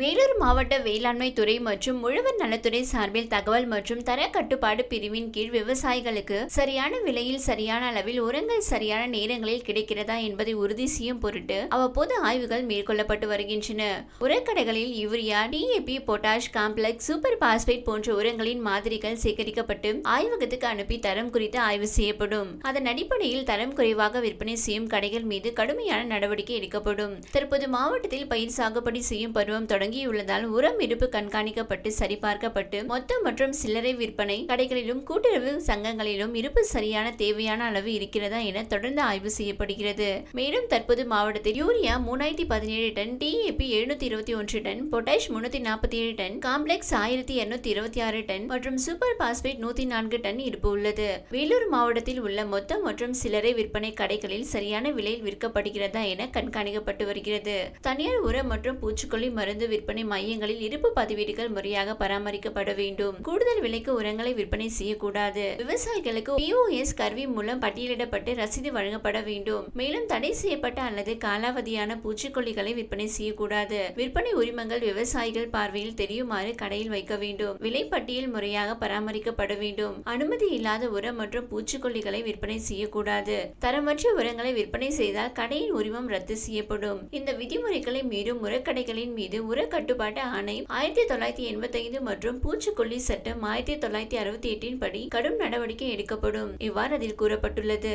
வேலூர் மாவட்ட வேளாண்மை துறை மற்றும் உழவர் நலத்துறை சார்பில் தகவல் மற்றும் தர கட்டுப்பாடு பிரிவின் கீழ் விவசாயிகளுக்கு சரியான விலையில் சரியான அளவில் உரங்கள் சரியான நேரங்களில் கிடைக்கிறதா என்பதை உறுதி செய்யும் பொருட்டு அவ்வப்போது ஆய்வுகள் மேற்கொள்ளப்பட்டு வருகின்றன. உரக்கடைகளில் urea DAP potash complex super phosphate போன்ற உரங்களின் மாதிரிகள் சேகரிக்கப்பட்டு ஆய்வகத்துக்கு அனுப்பி தரம் குறித்து ஆய்வு செய்யப்படும். அதன் அடிப்படையில் தரம் குறைவாக விற்பனை செய்யும் கடைகள் மீது கடுமையான நடவடிக்கை எடுக்கப்படும். தற்போது மாவட்டத்தில் பயிர் சாகுபடி செய்யும் பருவம் தொடங்கியுள்ளதால் உரம் இருப்பு கண்காணிக்கப்பட்டு சரிபார்க்கப்பட்டு மொத்த மற்றும் சில்லறை விற்பனை கடைகளிலும் கூட்டுறவு சங்கங்களிலும் இருப்பு சரியான தேவையான அளவு இருக்கிறதா என தொடர்ந்து ஆய்வு செய்யப்படுகிறது. மேலும் தற்போது மாவட்டத்தில் யூரியா மூணாயிரத்தி பதினேழு டன் டிஏபி எழுநூத்தி இருபத்தி ஒன்று டன் பொட்டாஷ் முன்னூத்தி நாற்பத்தி ஏழு டன் காம்ப்ளெக்ஸ் ஆயிரத்தி இருநூத்தி இருபத்தி ஆறு டன் மற்றும் சூப்பர் பாஸ்பேட் நூத்தி நான்கு டன் இருப்பு உள்ளது. வேலூர் மாவட்டத்தில் உள்ள மொத்த மற்றும் சில்லறை விற்பனை கடைகளில் சரியான விலையில் விற்கப்படுகிறதா என கண்காணிக்கப்பட்டு வருகிறது. தனியார் உரம் மற்றும் பூச்சிக்கொல்லி மருந்து விற்பனை மையங்களில் இருப்பு பதிவேடுகள் முறையாக பராமரிக்கப்பட வேண்டும். கூடுதல் விலைக்கு உரங்களை விற்பனை செய்யக்கூடாது. விவசாயிகளுக்கு பிஓஎஸ் கருவி மூலம் பட்டியலிடப்பட்டு ரசீது வழங்கப்பட வேண்டும். மேலும் தடை செய்யப்பட்ட அல்லது காலாவதியான பூச்சிக்கொல்லிகளை விற்பனை செய்யக்கூடாது. விற்பனை உரிமங்கள் விவசாயிகள் பார்வையில் தெரியுமாறு கடையில் வைக்க வேண்டும். விலைப்பட்டியல் முறையாக பராமரிக்கப்பட வேண்டும். அனுமதி இல்லாத உரம் மற்றும் பூச்சிக்கொல்லிகளை விற்பனை செய்யக்கூடாது. தரமற்ற உரங்களை விற்பனை செய்தால் கடையின் உரிமம் ரத்து செய்யப்படும். இந்த விதிமுறைகளை மீறும் உரக்கடைகளின் மீது உரக்கட்டுப்பாட்டு ஆணை ஆயிரத்தி தொள்ளாயிரத்தி எண்பத்தி ஐந்து மற்றும் பூச்சிக்கொல்லி சட்டம் ஆயிரத்தி தொள்ளாயிரத்தி அறுபத்தி எட்டின் படி கடும் நடவடிக்கை எடுக்கப்படும். இவ்வாறு அதில் கூறப்பட்டுள்ளது.